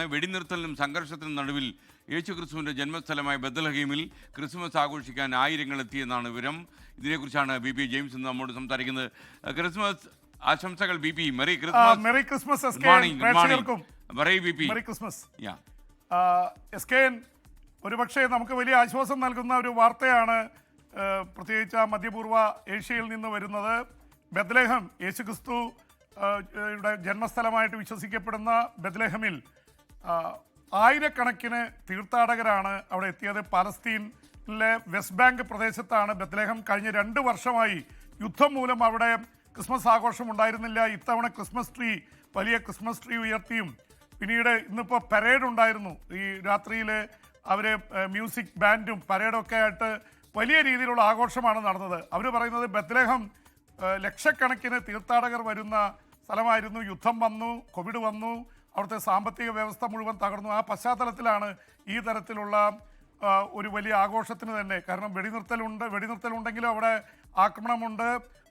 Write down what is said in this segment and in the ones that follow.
വെടിനിർത്തലിനും സംഘർഷത്തിനും നടുവിൽ യേശു ക്രിസ്തുവിന്റെ ജന്മസ്ഥലമായ ബദലഹീമിൽ ക്രിസ്മസ് ആഘോഷിക്കാൻ ആയിരങ്ങൾ എത്തിയെന്നാണ് വിവരം. ഇതിനെക്കുറിച്ചാണ് ബി പി ജെയിംസ് നമ്മോട് സംസാരിക്കുന്നത്. ക്രിസ്മസ് ആശംസകൾ B P. Merry Christmas. Merry Christmas S K N B P. Merry Christmas. S K ഒരുപക്ഷെ നമുക്ക് വലിയ ആശ്വാസം നൽകുന്ന ഒരു വാർത്തയാണ് പ്രത്യേകിച്ച് മധ്യപൂർവ ഏഷ്യയിൽ നിന്ന് വരുന്നത്. ബദ്ലേഹം യേശുക്രിസ്തു ജന്മസ്ഥലമായിട്ട് വിശ്വസിക്കപ്പെടുന്ന ബദ്ലേഹമിൽ ആയിരക്കണക്കിന് തീർത്ഥാടകരാണ് അവിടെ എത്തിയത്. പാലസ്തീനിലെ വെസ്റ്റ് ബാങ്ക് പ്രദേശത്താണ് ബത്ലേഹം കഴിഞ്ഞ രണ്ട് വർഷമായി യുദ്ധം മൂലം അവിടെ ക്രിസ്മസ് ആഘോഷം ഉണ്ടായിരുന്നില്ല. ഇത്തവണ ക്രിസ്മസ് ട്രീ വലിയ ക്രിസ്മസ് ട്രീ ഉയർത്തിയും പിന്നീട് ഇന്നിപ്പോൾ പരേഡ് ഉണ്ടായിരുന്നു. ഈ രാത്രിയിൽ അവർ മ്യൂസിക് ബാൻഡും പരേഡൊക്കെ ആയിട്ട് വലിയ രീതിയിലുള്ള ആഘോഷമാണ് നടന്നത്. അവർ പറയുന്നത് ബത്ലേഹം ലക്ഷക്കണക്കിന് തീർത്ഥാടകർ വരുന്ന സ്ഥലമായിരുന്നു. യുദ്ധം വന്നു കോവിഡ് വന്നു. അവിടുത്തെ സാമ്പത്തിക വ്യവസ്ഥ മുഴുവൻ തകർന്നു. ആ പശ്ചാത്തലത്തിലാണ് ഈ തരത്തിലുള്ള ഒരു വലിയ ആഘോഷത്തിന് തന്നെ. കാരണം വെടിനിർത്തലുണ്ട് വെടിനിർത്തലുണ്ടെങ്കിലും അവിടെ ആക്രമണമുണ്ട്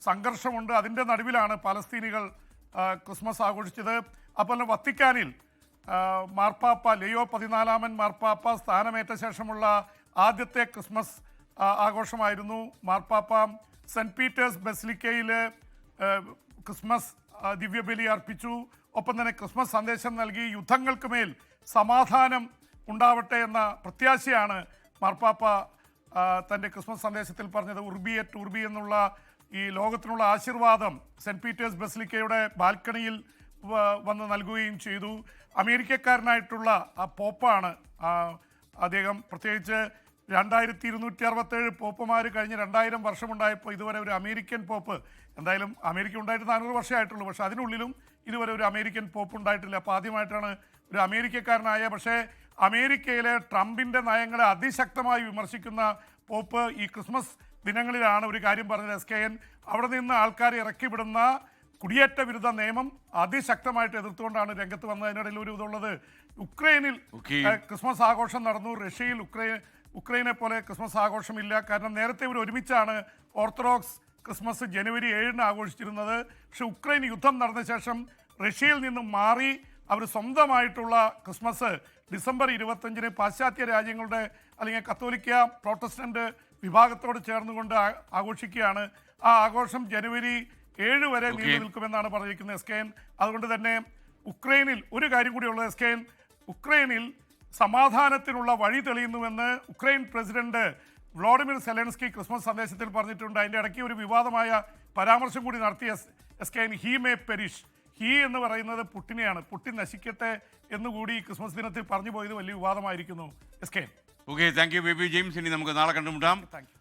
സംഘർഷമുണ്ട്. അതിന്റെ നടുവിലാണ് പലസ്തീനികൾ ക്രിസ്മസ് ആഘോഷിച്ചത്. അപ്പോൾ വത്തിക്കാനിൽ മാർപ്പാപ്പ ലിയോ പതിനാലാമൻ മാർപ്പാപ്പ സ്ഥാനമേറ്റ ശേഷമുള്ള ആദ്യത്തെ ക്രിസ്മസ് ആഘോഷമായിരുന്നു. മാർപ്പാപ്പ സെന്റ് പീറ്റേഴ്സ് ബെസ്ലിക്കയിൽ ക്രിസ്മസ് ദിവ്യബലി അർപ്പിച്ചു. ഒപ്പം തന്നെ ക്രിസ്മസ് സന്ദേശം നൽകി യുദ്ധങ്ങൾക്ക് മേൽ സമാധാനം ഉണ്ടാവട്ടെ എന്ന പ്രത്യാശയാണ് മാർപ്പാപ്പ തന്റെ ക്രിസ്മസ് സന്ദേശത്തിൽ പറഞ്ഞത്. ഉർബി എറ്റ് ഉർബി എന്നുള്ള ഈ ലോകത്തിനുള്ള ആശീർവാദം സെന്റ് പീറ്റേഴ്സ് ബസിലിക്കയുടെ ബാൽക്കണിയിൽ വന്ന് നൽകുകയും ചെയ്തു. അമേരിക്കക്കാരനായിട്ടുള്ള ആ പോപ്പാണ് അദ്ദേഹം. പ്രത്യേകിച്ച് രണ്ടായിരത്തി ഇരുന്നൂറ്റി അറുപത്തേഴ് പോപ്പുമാർ കഴിഞ്ഞ് രണ്ടായിരം വർഷമുണ്ടായപ്പോൾ ഇതുവരെ ഒരു അമേരിക്കൻ പോപ്പ് എന്തായാലും അമേരിക്ക ഉണ്ടായിട്ട് നാനൂറ് വർഷമായിട്ടുള്ളൂ. പക്ഷേ അതിനുള്ളിലും ഇതുവരെ ഒരു അമേരിക്കൻ പോപ്പ് ഉണ്ടായിട്ടില്ല. അപ്പോൾ ആദ്യമായിട്ടാണ് ഒരു അമേരിക്കക്കാരനായ പക്ഷേ അമേരിക്കയിലെ ട്രംപിന്റെ നയങ്ങളെ അതിശക്തമായി വിമർശിക്കുന്ന പോപ്പ് ഈ ക്രിസ്മസ് ദിനങ്ങളിലാണ് ഒരു കാര്യം പറഞ്ഞത്. എസ് കെ എൻ അവിടെ നിന്ന് ആൾക്കാർ ഇറക്കി വിടുന്ന കുടിയേറ്റ വിരുദ്ധ നിയമം അതിശക്തമായിട്ട് എതിർത്തുകൊണ്ടാണ് രംഗത്ത് വന്നത്. അതിനിടയിൽ ഒരു ഇതുള്ളത് ഉക്രൈനിൽ ക്രിസ്മസ് ആഘോഷം നടന്നു. റഷ്യയിൽ ഉക്രൈൻ ഉക്രൈനെ പോലെ ക്രിസ്മസ് ആഘോഷമില്ല. കാരണം നേരത്തെ ഇവർ ഒരുമിച്ചാണ് ഓർത്തഡോക്സ് ക്രിസ്മസ് ജനുവരി ഏഴിന് ആഘോഷിച്ചിരുന്നത്. പക്ഷെ ഉക്രൈൻ യുദ്ധം നടന്ന ശേഷം റഷ്യയിൽ നിന്നും മാറി അവർ സ്വന്തമായിട്ടുള്ള ക്രിസ്മസ് ഡിസംബർ ഇരുപത്തഞ്ചിന് പാശ്ചാത്യ രാജ്യങ്ങളുടെ അല്ലെങ്കിൽ കത്തോലിക്ക പ്രോട്ടസ്റ്റന്റ് വിഭാഗത്തോട് ചേർന്നുകൊണ്ട് ആഘോഷിക്കുകയാണ്. ആ ആഘോഷം ജനുവരി ഏഴ് വരെ. നീണ്ടു നിൽക്കുമെന്നാണ് പറഞ്ഞിരിക്കുന്നത് എസ് കെ എൻ അതുകൊണ്ട് തന്നെ ഉക്രൈനിൽ ഒരു കാര്യം കൂടിയുള്ളത് എസ് കെ എൻ ഉക്രൈനിൽ സമാധാനത്തിനുള്ള വഴി തെളിയുന്നുവെന്ന് Ukraine president Volodymyr Zelensky Christmas സന്ദേശത്തിൽ പറഞ്ഞിട്ടുണ്ട്. അതിന്റെ ഇടയ്ക്ക് ഒരു വിവാദമായ പരാമർശം കൂടി നടത്തിയ S K N he may perish. He എന്ന് പറയുന്നത് പുട്ടിനെയാണ്. പുട്ടിൻ നശിക്കട്ടെ എന്നുകൂടി കൂടി ക്രിസ്മസ് ദിനത്തിൽ പറഞ്ഞു പോയത് വലിയ വിവാദമായിരിക്കുന്നു S K N okay thank you baby James ഇനി നമുക്ക് നാളെ കണ്ടുമുട്ടാം. Thank U